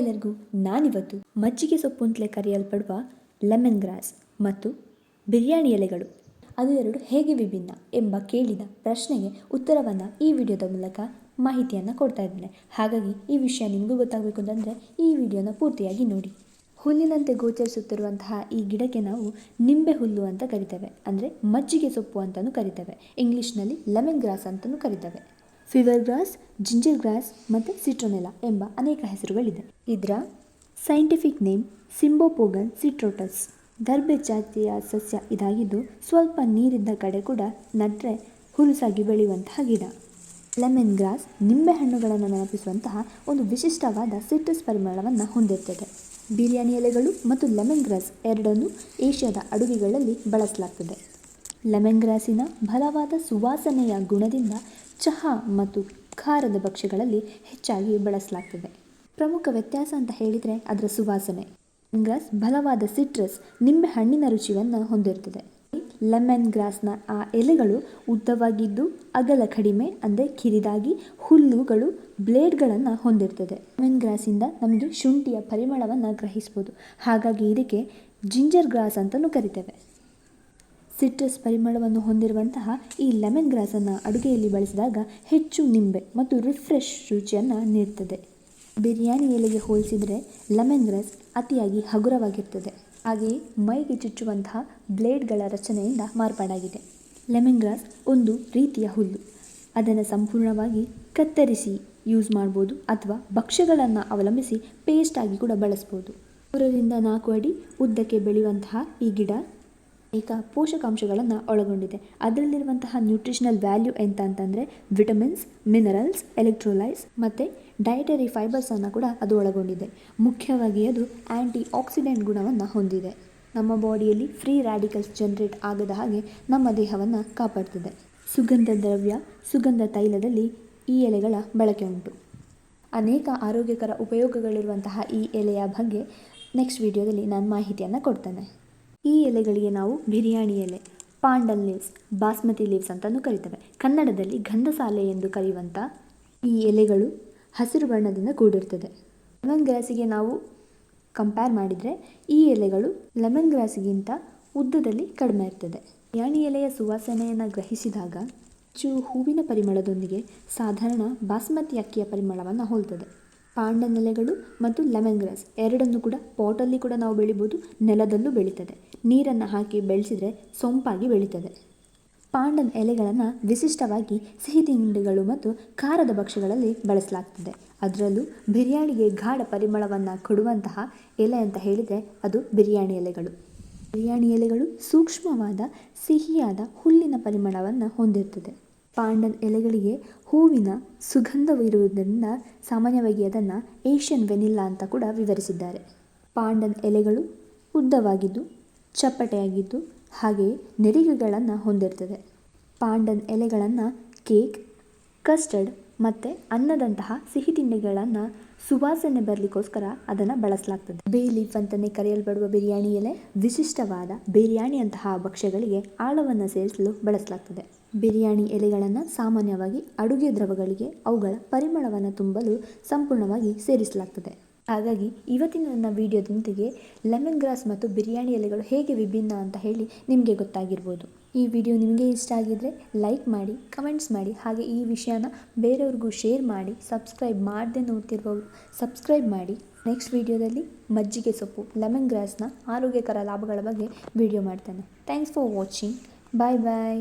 ಎಲ್ಲರಿಗೂ ನಾನಿವತ್ತು ಮಜ್ಜಿಗೆ ಸೊಪ್ಪು ಅಂತಲೇ ಕರೆಯಲ್ಪಡುವ ಲೆಮನ್ ಗ್ರಾಸ್ ಮತ್ತು ಬಿರಿಯಾನಿ ಎಲೆಗಳು. ಅದು ಎರಡು ಹೇಗೆ ವಿಭಿನ್ನ ಎಂಬ ಕೇಳಿದ ಪ್ರಶ್ನೆಗೆ ಉತ್ತರವನ್ನು ಈ ವಿಡಿಯೋದ ಮೂಲಕ ಮಾಹಿತಿಯನ್ನು ಕೊಡ್ತಾ ಇದ್ದೇನೆ. ಹಾಗಾಗಿ ಈ ವಿಷಯ ನಿಮಗೂ ಗೊತ್ತಾಗಬೇಕು ಅಂತಂದರೆ ಈ ವಿಡಿಯೋನ ಪೂರ್ತಿಯಾಗಿ ನೋಡಿ. ಹುಲ್ಲಿನಂತೆ ಗೋಚರಿಸುತ್ತಿರುವಂತಹ ಈ ಗಿಡಕ್ಕೆ ನಾವು ನಿಂಬೆ ಹುಲ್ಲು ಅಂತ ಕರಿತೇವೆ. ಅಂದರೆ ಮಜ್ಜಿಗೆ ಸೊಪ್ಪು ಅಂತಲೂ ಕರಿತೇವೆ. ಇಂಗ್ಲೀಷ್ನಲ್ಲಿ ಲೆಮನ್ ಗ್ರಾಸ್ ಅಂತಲೂ ಕರಿತೇವೆ. ಫಿವರ್ ಗ್ರಾಸ್, ಜಿಂಜರ್ ಗ್ರಾಸ್ ಮತ್ತು ಸಿಟ್ರೋನೆಲಾ ಎಂಬ ಅನೇಕ ಹೆಸರುಗಳಿದೆ. ಇದರ ಸೈಂಟಿಫಿಕ್ ನೇಮ್ ಸಿಂಬೋಪೋಗನ್ ಸಿಟ್ರೋಟಸ್. ದರ್ಬೆ ಜಾತಿಯ ಸಸ್ಯ ಇದಾಗಿದ್ದು ಸ್ವಲ್ಪ ನೀರಿದ್ದ ಕಡೆ ಕೂಡ ನಟ್ರೆ ಹುಲುಸಾಗಿ ಬೆಳೆಯುವಂತಹ ಗಿಡ. ಲೆಮನ್ ಗ್ರಾಸ್ ನಿಂಬೆಹಣ್ಣುಗಳನ್ನು ನೆನಪಿಸುವಂತಹ ಒಂದು ವಿಶಿಷ್ಟವಾದ ಸಿಟ್ರಸ್ ಪರಿಮಳವನ್ನು ಹೊಂದಿರ್ತದೆ. ಬಿರಿಯಾನಿ ಎಲೆಗಳು ಮತ್ತು ಲೆಮನ್ ಗ್ರಾಸ್ ಎರಡನ್ನೂ ಏಷ್ಯಾದ ಅಡುಗೆಗಳಲ್ಲಿ ಬಳಸಲಾಗ್ತದೆ. ಲೆಮನ್ ಗ್ರಾಸಿನ ಬಲವಾದ ಸುವಾಸನೆಯ ಗುಣದಿಂದ ಚಹಾ ಮತ್ತು ಖಾರದ ಭಕ್ಷ್ಯಗಳಲ್ಲಿ ಹೆಚ್ಚಾಗಿ ಬಳಸಲಾಗ್ತದೆ. ಪ್ರಮುಖ ವ್ಯತ್ಯಾಸ ಅಂತ ಹೇಳಿದರೆ ಅದರ ಸುವಾಸನೆ. ಗ್ರಾಸ್ ಬಲವಾದ ಸಿಟ್ರಸ್, ನಿಂಬೆ ಹಣ್ಣಿನ ರುಚಿಯನ್ನು ಹೊಂದಿರ್ತದೆ. ಲೆಮನ್ ಗ್ರಾಸ್ನ ಆ ಎಲೆಗಳು ಉದ್ದವಾಗಿದ್ದು ಅಗಲ ಕಡಿಮೆ, ಅಂದರೆ ಕಿರಿದಾಗಿ ಹುಲ್ಲುಗಳು, ಬ್ಲೇಡ್ಗಳನ್ನು ಹೊಂದಿರ್ತದೆ. ಲೆಮನ್ ಗ್ರಾಸಿಂದ ನಮಗೆ ಶುಂಠಿಯ ಪರಿಮಳವನ್ನು ಗ್ರಹಿಸ್ಬೋದು. ಹಾಗಾಗಿ ಇದಕ್ಕೆ ಜಿಂಜರ್ ಗ್ರಾಸ್ ಅಂತಲೂ ಕರಿತೇವೆ. ಸಿಟ್ರಸ್ ಪರಿಮಳವನ್ನು ಹೊಂದಿರುವಂತಹ ಈ ಲೆಮನ್ ಗ್ರಾಸನ್ನು ಅಡುಗೆಯಲ್ಲಿ ಬಳಸಿದಾಗ ಹೆಚ್ಚು ನಿಂಬೆ ಮತ್ತು ರಿಫ್ರೆಶ್ ರುಚಿಯನ್ನು ನೀಡ್ತದೆ. ಬಿರಿಯಾನಿ ಎಲೆಗೆ ಹೋಲಿಸಿದರೆ ಲೆಮನ್ ಗ್ರಾಸ್ ಅತಿಯಾಗಿ ಹಗುರವಾಗಿರ್ತದೆ. ಹಾಗೆಯೇ ಮೈಗೆ ಚುಚ್ಚುವಂತಹ ಬ್ಲೇಡ್ಗಳ ರಚನೆಯಿಂದ ಮಾರ್ಪಾಡಾಗಿದೆ. ಲೆಮನ್ ಗ್ರಾಸ್ ಒಂದು ರೀತಿಯ ಹುಲ್ಲು. ಅದನ್ನು ಸಂಪೂರ್ಣವಾಗಿ ಕತ್ತರಿಸಿ ಯೂಸ್ ಮಾಡ್ಬೋದು ಅಥವಾ ಭಕ್ಷ್ಯಗಳನ್ನು ಅವಲಂಬಿಸಿ ಪೇಸ್ಟಾಗಿ ಕೂಡ ಬಳಸ್ಬೋದು. ಮೂರರಿಂದ ನಾಲ್ಕು ಅಡಿ ಉದ್ದಕ್ಕೆ ಬೆಳೆಯುವಂತಹ ಈ ಗಿಡ ಅನೇಕ ಪೋಷಕಾಂಶಗಳನ್ನು ಒಳಗೊಂಡಿದೆ. ಅದರಲ್ಲಿರುವಂತಹ ನ್ಯೂಟ್ರಿಷನಲ್ ವ್ಯಾಲ್ಯೂ ಎಂತ ಅಂತಂದರೆ ವಿಟಮಿನ್ಸ್ ಮಿನರಲ್ಸ್ ಎಲೆಕ್ಟ್ರೋಲೈಟ್ಸ್ ಮತ್ತು ಡಯಟರಿ ಫೈಬರ್ಸನ್ನು ಕೂಡ ಅದು ಒಳಗೊಂಡಿದೆ. ಮುಖ್ಯವಾಗಿ ಅದು ಆ್ಯಂಟಿ ಆಕ್ಸಿಡೆಂಟ್ ಗುಣವನ್ನು ಹೊಂದಿದೆ. ನಮ್ಮ ಬಾಡಿಯಲ್ಲಿ ಫ್ರೀ ರ್ಯಾಡಿಕಲ್ಸ್ ಜನರೇಟ್ ಆಗದ ಹಾಗೆ ನಮ್ಮ ದೇಹವನ್ನು ಕಾಪಾಡ್ತದೆ. ಸುಗಂಧ ದ್ರವ್ಯ, ಸುಗಂಧ ತೈಲದಲ್ಲಿ ಈ ಎಲೆಗಳ ಬಳಕೆ ಉಂಟು. ಅನೇಕ ಆರೋಗ್ಯಕರ ಉಪಯೋಗಗಳಿರುವಂತಹ ಈ ಎಲೆಯ ಬಗ್ಗೆ ನೆಕ್ಸ್ಟ್ ವಿಡಿಯೋದಲ್ಲಿ ನಾನು ಮಾಹಿತಿಯನ್ನು ಕೊಡ್ತೇನೆ. ಈ ಎಲೆಗಳಿಗೆ ನಾವು ಬಿರಿಯಾನಿ ಎಲೆ, ಪಾಂಡಲ್ ಲೀವ್ಸ್, ಬಾಸ್ಮತಿ ಲೀವ್ಸ್ ಅಂತಲೂ ಕರಿತೇವೆ. ಕನ್ನಡದಲ್ಲಿ ಗಂಧಸಾಲೆ ಎಂದು ಕರೆಯುವಂಥ ಈ ಎಲೆಗಳು ಹಸಿರು ಬಣ್ಣದಿಂದ ಕೂಡಿರ್ತದೆ. ಲೆಮನ್ ಗ್ರಾಸಿಗೆ ನಾವು ಕಂಪೇರ್ ಮಾಡಿದರೆ ಈ ಎಲೆಗಳು ಲೆಮನ್ ಗ್ರಾಸಿಗಿಂತ ಉದ್ದದಲ್ಲಿ ಕಡಿಮೆ ಇರ್ತದೆ. ಬಿರಿಯಾನಿ ಎಲೆಯ ಸುವಾಸನೆಯನ್ನು ಗ್ರಹಿಸಿದಾಗ ಹೆಚ್ಚು ಹೂವಿನ ಪರಿಮಳದೊಂದಿಗೆ ಸಾಧಾರಣ ಬಾಸ್ಮತಿ ಅಕ್ಕಿಯ ಪರಿಮಳವನ್ನು ಹೋಲ್ತದೆ. ಪಾಂಡನ್ ಎಲೆಗಳು ಮತ್ತು ಲೆಮನ್ ಗ್ರಾಸ್ ಎರಡನ್ನೂ ಕೂಡ ಪಾಟಲ್ಲಿ ಕೂಡ ನಾವು ಬೆಳಿಬೋದು. ನೆಲದಲ್ಲೂ ಬೆಳೀತದೆ. ನೀರನ್ನು ಹಾಕಿ ಬೆಳೆಸಿದರೆ ಸೊಂಪಾಗಿ ಬೆಳೀತದೆ. ಪಾಂಡನ್ ಎಲೆಗಳನ್ನು ವಿಶಿಷ್ಟವಾಗಿ ಸಿಹಿ ತಿಂಡಿಗಳು ಮತ್ತು ಖಾರದ ಭಕ್ಷ್ಯಗಳಲ್ಲಿ ಬಳಸಲಾಗ್ತದೆ. ಅದರಲ್ಲೂ ಬಿರಿಯಾನಿಗೆ ಗಾಢ ಪರಿಮಳವನ್ನು ಕೊಡುವಂತಹ ಎಲೆ ಅಂತ ಹೇಳಿದರೆ ಅದು ಬಿರಿಯಾನಿ ಎಲೆಗಳು. ಬಿರಿಯಾನಿ ಎಲೆಗಳು ಸೂಕ್ಷ್ಮವಾದ ಸಿಹಿಯಾದ ಹುಲ್ಲಿನ ಪರಿಮಳವನ್ನು ಹೊಂದಿರ್ತದೆ. ಪಾಂಡನ್ ಎಲೆಗಳಿಗೆ ಹೂವಿನ ಸುಗಂಧವಿರುವುದರಿಂದ ಸಾಮಾನ್ಯವಾಗಿ ಅದನ್ನು ಏಷ್ಯನ್ ವೆನಿಲ್ಲಾ ಅಂತ ಕೂಡ ವಿವರಿಸಿದ್ದಾರೆ. ಪಾಂಡನ್ ಎಲೆಗಳು ಉದ್ದವಾಗಿದ್ದು, ಚಪ್ಪಟೆಯಾಗಿದ್ದು ಹಾಗೆಯೇ ನೆರಿಗೆಗಳನ್ನು ಹೊಂದಿರ್ತದೆ. ಪಾಂಡನ್ ಎಲೆಗಳನ್ನು ಕೇಕ್, ಕಸ್ಟರ್ಡ್ ಮತ್ತು ಅನ್ನದಂತಹ ಸಿಹಿ ತಿಂಡಿಗಳನ್ನು ಸುವಾಸನೆ ಬರಲಿಕ್ಕೋಸ್ಕರ ಅದನ್ನು ಬಳಸಲಾಗ್ತದೆ. ಬೇ ಲೀಫ್ ಅಂತಲೇ ಕರೆಯಲ್ಪಡುವ ಬಿರಿಯಾನಿ ಎಲೆ ವಿಶಿಷ್ಟವಾದ ಬಿರಿಯಾನಿಯಂತಹ ಭಕ್ಷ್ಯಗಳಿಗೆ ಆಳವನ್ನು ಸೇರಿಸಲು ಬಳಸಲಾಗ್ತದೆ. ಬಿರಿಯಾನಿ ಎಲೆಗಳನ್ನು ಸಾಮಾನ್ಯವಾಗಿ ಅಡುಗೆ ದ್ರವಗಳಿಗೆ ಅವುಗಳ ಪರಿಮಳವನ್ನು ತುಂಬಲು ಸಂಪೂರ್ಣವಾಗಿ ಸೇರಿಸಲಾಗ್ತದೆ. ಹಾಗಾಗಿ ಇವತ್ತಿನ ನನ್ನ ವಿಡಿಯೋದೊಂದಿಗೆ ಲೆಮನ್ ಗ್ರಾಸ್ ಮತ್ತು ಬಿರಿಯಾನಿ ಎಲೆಗಳು ಹೇಗೆ ವಿಭಿನ್ನ ಅಂತ ಹೇಳಿ ನಿಮಗೆ ಗೊತ್ತಾಗಿರ್ಬೋದು. ಈ ವಿಡಿಯೋ ನಿಮಗೆ ಇಷ್ಟ ಆಗಿದ್ದರೆ ಲೈಕ್ ಮಾಡಿ, ಕಮೆಂಟ್ಸ್ ಮಾಡಿ, ಹಾಗೆ ಈ ವಿಷಯನ ಬೇರೆಯವ್ರಿಗೂ ಶೇರ್ ಮಾಡಿ, ಸಬ್ಸ್ಕ್ರೈಬ್ ಮಾಡದೆ ನೋಡ್ತಿರುವವರು ಸಬ್ಸ್ಕ್ರೈಬ್ ಮಾಡಿ. ನೆಕ್ಸ್ಟ್ ವಿಡಿಯೋದಲ್ಲಿ ಮಜ್ಜಿಗೆ ಸೊಪ್ಪು, ಲೆಮನ್ ಗ್ರಾಸ್ನ ಆರೋಗ್ಯಕರ ಲಾಭಗಳ ಬಗ್ಗೆ ವಿಡಿಯೋ ಮಾಡ್ತೇನೆ. Thanks for watching bye bye